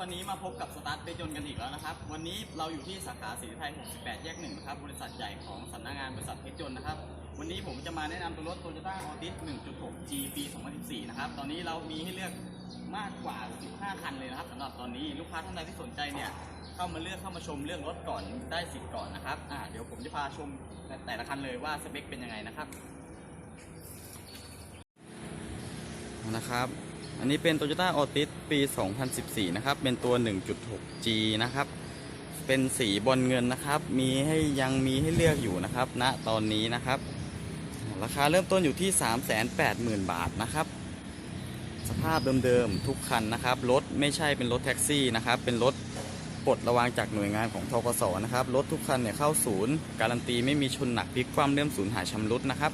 วันนี้มาพบกับสตาร์ทเบยนต์กันอีกแล้วนะครับ วันนี้เราอยู่ที่สาขาศรีไทย 68 แยกหนึ่งนะครับ บริษัทใหญ่ของสำนักงานบริษัทเพชรยนต์นะครับ วันนี้ผมจะมาแนะนำตัวรถ Toyota Altis 1.6 G ปี 2014 นะครับ ตอนนี้เรามีให้เลือกมากกว่า 15 คันเลยนะครับสำหรับตอนนี้ลูกค้าท่านใดที่สนใจเนี่ย เข้ามาเลือกเข้ามาชมเรื่องรถก่อนได้สิทธิ์ก่อนนะครับอ่าเดี๋ยวผมจะพาชมแต่ละคันเลยว่าสเปคเป็นยังไงนะครับนะครับ อันนี้เป็น Toyota Altis ปี 2014 นะครับ เป็นตัว 1.6G นะครับ เป็นสีบอลเงินนะครับ มีให้ยังมีให้เลือกอยู่นะครับณตอนนี้นะครับ ราคาเริ่มต้นอยู่ที่ 380,000 บาทนะครับ สภาพเดิมๆทุกคันนะครับ รถไม่ใช่เป็นรถแท็กซี่นะครับ เป็นรถปลดระวางจากหน่วยงานของทกสนะครับ รถทุกคันเนี่ยเข้าศูนย์ การันตีไม่มีชนหนักพลิกคว่ำเลื่อมศูนย์หายชำรุดนะครับ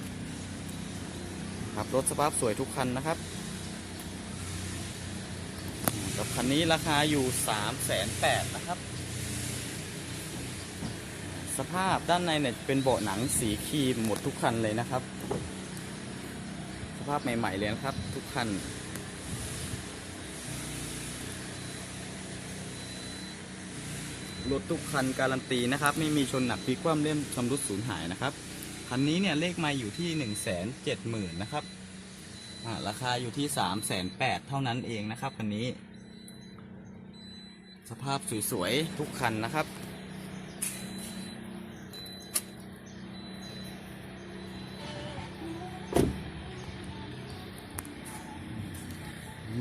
ครับรถสภาพสวยทุกคันนะครับ คันนี้ราคาอยู่3ามแสนแปดนะครับ สภาพด้านในเนี่ยเป็นเบาะหนังสีครีมหมดทุกคันเลยนะครับ สภาพใหม่ๆเลยนะครับ ทุกคันรถทุกคันการันตีนะครับ ไม่มีชนหนักพลิกคว่ำเล่มชำรุดสูญหายนะครับ คันนี้เนี่ยเลขไมาอยู่ที่1นึ่งแสนเจ็ดหมื่นนะครับราคาอยู่ที่3ามแสนแปดเท่านั้นเองนะครับคันนี้ สภาพสวยๆ ทุกคันนะครับ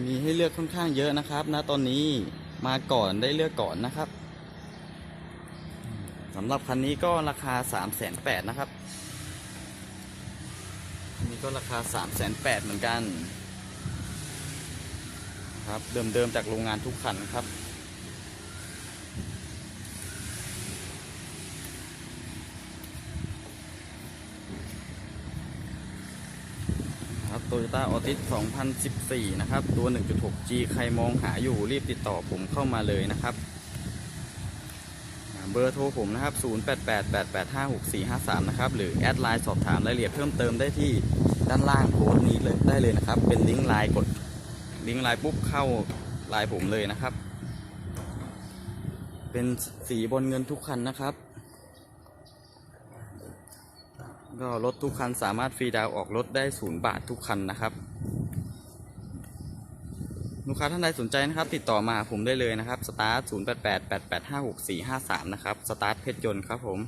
มีให้เลือกค่อนข้างเยอะนะครับนะตอนนี้มาก่อนได้เลือกก่อนนะครับสำหรับคันนี้ก็ราคา 3 8 0 0 0นะครับคันนี้ก็ราคา 3 8 0 0 0เหมือนกันครับเดิมๆจากโรงงานทุกคันครับ ครับ Toyota Altis 2014 นะครับ ตัว 1.6G ใครมองหาอยู่รีบติดต่อผมเข้ามาเลยนะครับ เบอร์โทรผมนะครับ 0888856453 นะครับ หรือแอดไลน์สอบถามรายละเอียดเพิ่มเติมได้ที่ด้านล่างโพสต์นี้เลยได้เลยนะครับ เป็นลิงก์ไลน์กดลิงก์ไลน์ปุ๊บเข้าไลน์ผมเลยนะครับ เป็นสีบนเงินทุกคันนะครับ ก็รถทุกคันสามารถฟรีดาวออกรถได้ศูนย์บาททุกคันนะครับ ลูกค้าท่านใดสนใจนะครับ ติดต่อมาผมได้เลยนะครับ สตาร์ทศูนย์แปดแปดแปดแปดห้าหกสี่ห้าสามนะครับ สตาร์ทเพชรยนต์ครับผม